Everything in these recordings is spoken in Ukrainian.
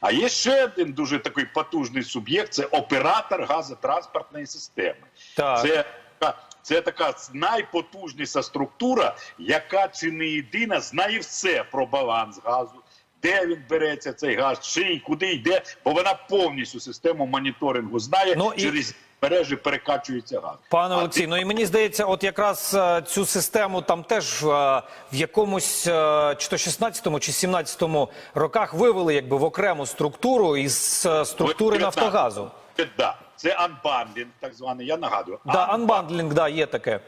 А є ще один дуже такий потужний суб'єкт це оператор газотранспортної системи. Так. Це, це така найпотужніша структура, яка чи не єдина знає все про баланс газу. Де він береться цей газ, чи куди йде, бо вона повністю систему моніторингу знає, Ну, і- через мережі перекачується газ. Пане Олексій, ну і мені здається, от якраз е, цю систему там теж е, в якомусь е, чи то 16-му, чи 17-му роках вивели якби в окрему структуру із структури Нафтогазу. Да, це анбандлінг, так званий, я нагадую. Да, анбандлінг, да, є таке.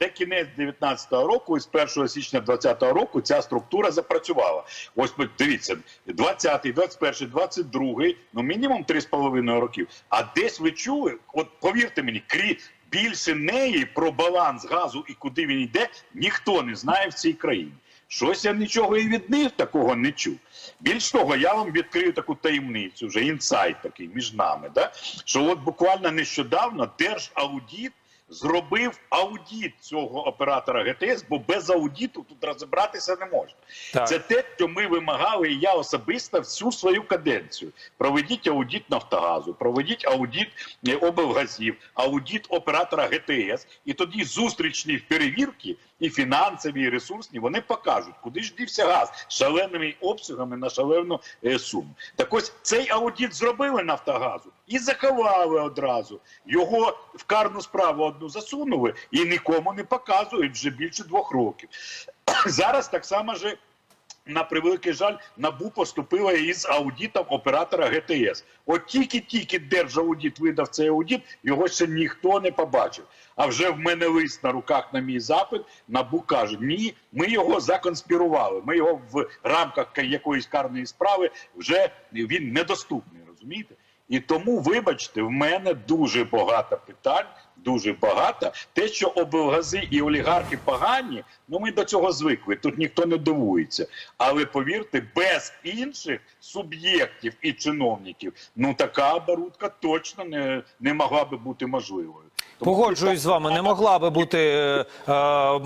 Це кінець 19-го року, і з 1 січня 20-го року ця структура запрацювала. Ось ми- дивіться, 20-й, 21-й, 22-й, ну мінімум 3,5 років. А десь ви чули, от повірте мені, крі більше неї про баланс газу і куди він йде, ніхто не знає в цій країні. Щось я нічого і від них такого не чув. Більш того, я вам відкрию таку таємницю, вже інсайт такий між нами. Да? Що от буквально нещодавно Держаудіт зробив аудіт цього оператора ГТС, бо без аудіту тут розібратися не можна. Так. Це те, що ми вимагали, і я особисто всю свою каденцію. Проведіть аудіт Нафтогазу, проведіть аудіт е, облгазів, аудіт оператора ГТС, і тоді зустрічні перевірки, і фінансові, і ресурсні, вони покажуть, куди ж дівся газ шаленими обсягами на шалену е, суму. Так ось цей аудіт зробили Нафтогазу і заховали одразу. Його в карну справу одну засунули і нікому не показують вже більше двох років. Зараз так само же. На превеликий жаль, набу поступила із аудитом оператора ГТС. От тільки-тільки Держаудит видав цей аудит, його ще ніхто не побачив. А вже в мене лист на руках на мій запит. Набу каже: ні, ми його законспірували. Ми його в рамках якоїсь карної справи вже він недоступний. Розумієте? І тому, вибачте, в мене дуже багато питань, дуже багато. Те, що облгази і олігархи погані, ну ми до цього звикли. Тут ніхто не дивується. Але повірте, без інших суб'єктів і чиновників, ну така оборудка точно не, не могла би бути можливою. Погоджуюсь з вами, не могла би бути е, е,